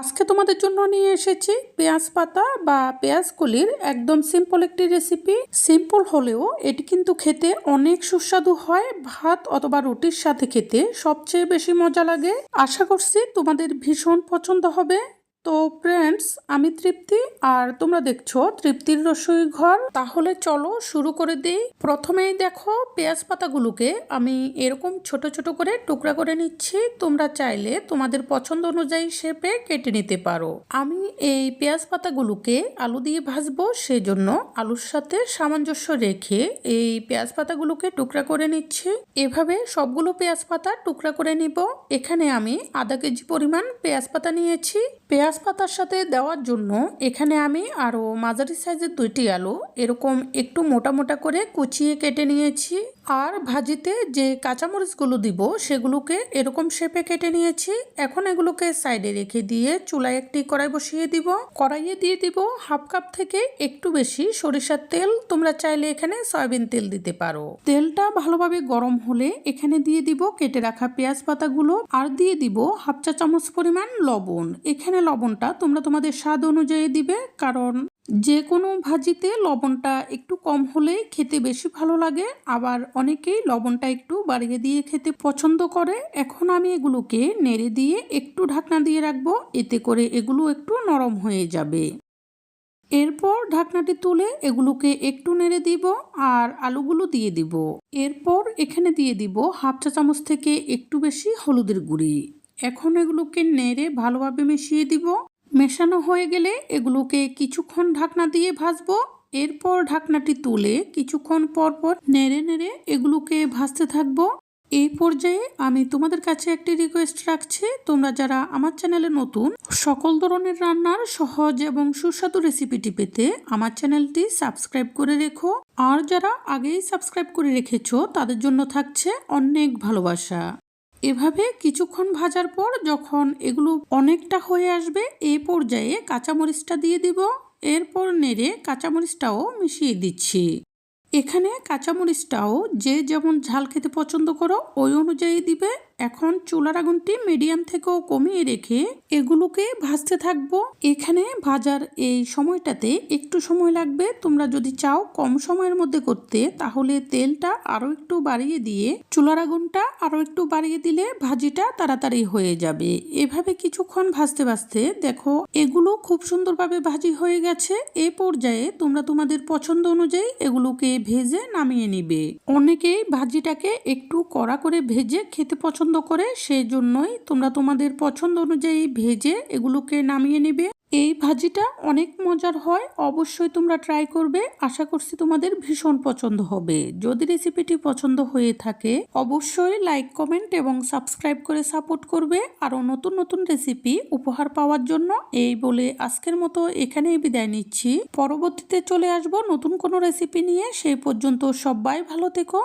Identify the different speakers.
Speaker 1: আজকে তোমাদের জন্য নিয়ে এসেছি পেঁয়াজ পাতা বা পেঁয়াজ কলির একদম সিম্পল একটি রেসিপি সিম্পল হলেও এটি কিন্তু খেতে অনেক সুস্বাদু হয়, ভাত অথবা রুটির সাথে খেতে সবচেয়ে বেশি মজা লাগে। আশা করছি তোমাদের ভীষণ পছন্দ হবে। তো ফ্রেন্ডস আমি তৃপ্তি আর তোমরা দেখছ তৃপ্তির রসুই ঘর। তাহলে চলো শুরু করে দিই। প্রথমেই দেখো পেঁয়াজ পাতাগুলোকে আমি এরকম ছোট ছোট করে টুকরা করে নিচ্ছি। তোমরা চাইলে তোমাদের পছন্দ অনুযায়ী শেপে কেটে নিতে পারো। আমি এই পেঁয়াজ পাতাগুলোকে আলু দিয়ে ভাজবো, সেজন্য আলুর সাথে সামঞ্জস্য রেখে এই পেঁয়াজ পাতাগুলোকে টুকরা করে নিচ্ছি। এভাবে সবগুলো পেঁয়াজ পাতা টুকরা করে নিব। এখানে আমি আধা কেজি পরিমাণ পেঁয়াজ পাতা নিয়েছি। পেঁয়াজ পাতার সাথে দেওয়ার জন্য এখানে আমি আরও মাঝারি সাইজের দুইটি আলু, এরকম একটু মোটা মোটা করে কুচিয়ে কেটে নিয়েছি। আর ভাজিতে যে কাঁচামরিচগুলো দিব, সেগুলোকে এরকম শেপে কেটে নিয়েছি। এখন এগুলোকে সাইডে রেখে দিয়ে চুলায় একটি কড়াই বসিয়ে দিব। কড়াইয়ে দিয়ে দিব হাফ কাপ থেকে একটু বেশি সরিষার তেল। তোমরা চাইলে এখানে সয়াবিন তেল দিতে পারো। তেলটা ভালোভাবে গরম হলে এখানে দিয়ে দিব কেটে রাখা পেঁয়াজ পাতাগুলো আর দিয়ে দিব হাফ চা চামচ পরিমাণ লবণ। এখানে লবণটা তোমরা তোমাদের স্বাদ অনুযায়ী দিবে, কারণ যে কোনো ভাজিতে লবণটা একটু কম হলেই খেতে বেশি ভালো লাগে। আবার অনেকেই লবণটা একটু বাড়িয়ে দিয়ে খেতে পছন্দ করে। এখন আমি এগুলোকে নেড়ে দিয়ে একটু ঢাকনা দিয়ে রাখব। এতে করে এগুলো একটু নরম হয়ে যাবে। এরপর ঢাকনাটি তুলে এগুলোকে একটু নেড়ে দিব আর আলুগুলো দিয়ে দিব। এরপর এখানে দিয়ে দিব হাফ চা চামচ থেকে একটু বেশি হলুদের গুঁড়ি। এখন এগুলোকে নেড়ে ভালোভাবে মিশিয়ে দিব। মেশানো হয়ে গেলে এগুলোকে কিছুক্ষণ ঢাকনা দিয়ে ভাজবো। এরপর ঢাকনাটি তুলে কিছুক্ষণ পর পর নেড়ে নেড়ে এগুলোকে ভাজতে থাকব। এই পর্যায়ে আমি তোমাদের কাছে একটি রিকোয়েস্ট রাখছি। তোমরা যারা আমার চ্যানেলে নতুন, সকল ধরনের রান্নার সহজ এবং সুস্বাদু রেসিপিটি পেতে আমার চ্যানেলটি সাবস্ক্রাইব করে রেখো। আর যারা আগেই সাবস্ক্রাইব করে রেখেছো, তাদের জন্য থাকছে অনেক ভালোবাসা। এভাবে কিছুক্ষণ ভাজার পর যখন এগুলো অনেকটা হয়ে আসবে এই পর্যায়ে কাঁচামরিচটা দিয়ে দিব। এরপর নেড়ে কাঁচামরিচটাও মিশিয়ে দিচ্ছি। এখানে কাঁচামরিচটাও যে যেমন ঝাল খেতে পছন্দ করো, ওই অনুযায়ী দিবে। এখন চুলার আগুনটি মিডিয়াম থেকেও কমিয়ে রেখে এগুলোকে ভাজতে থাকব। এখানে ভাজার এই সময়টাতে একটু সময় লাগবে। তোমরা যদি চাও কম সময়ের মধ্যে করতে, তাহলে তেলটা আরও একটু বাড়িয়ে দিয়ে, চুলার আগুনটা আরও একটু বাড়িয়ে দিলে ভাজিটা তাড়াতাড়ি হয়ে যাবে। এভাবে কিছুক্ষণ ভাজতে ভাজতে দেখো, এগুলো খুব সুন্দরভাবে ভাজি হয়ে গেছে। এ পর্যায়ে তোমরা তোমাদের পছন্দ অনুযায়ী এগুলোকে ভেজে নামিয়ে নিবে। অনেকেই ভাজিটাকে একটু কড়া করে ভেজে খেতে পছন্দ করে সেই জন্যই তোমরা তোমাদের পছন্দ অনুযায়ী ভেজে এগুলোকে নামিয়ে নেবে। এই ভাজিটা অনেক মজার হয়, অবশ্যই তোমরা ট্রাই করবে। আশা করছি তোমাদের ভীষণ পছন্দ হবে। যদি রেসিপিটি পছন্দ হয়ে থাকে, অবশ্যই লাইক কমেন্ট এবং সাবস্ক্রাইব করে সাপোর্ট করবে। আরও নতুন নতুন রেসিপি উপহার পাওয়ার জন্য এই বলে আজকের মতো এখানেই বিদায় নিচ্ছি। পরবর্তীতে চলে আসব নতুন কোনো রেসিপি নিয়ে। সেই পর্যন্ত সবাই ভালো থেকো।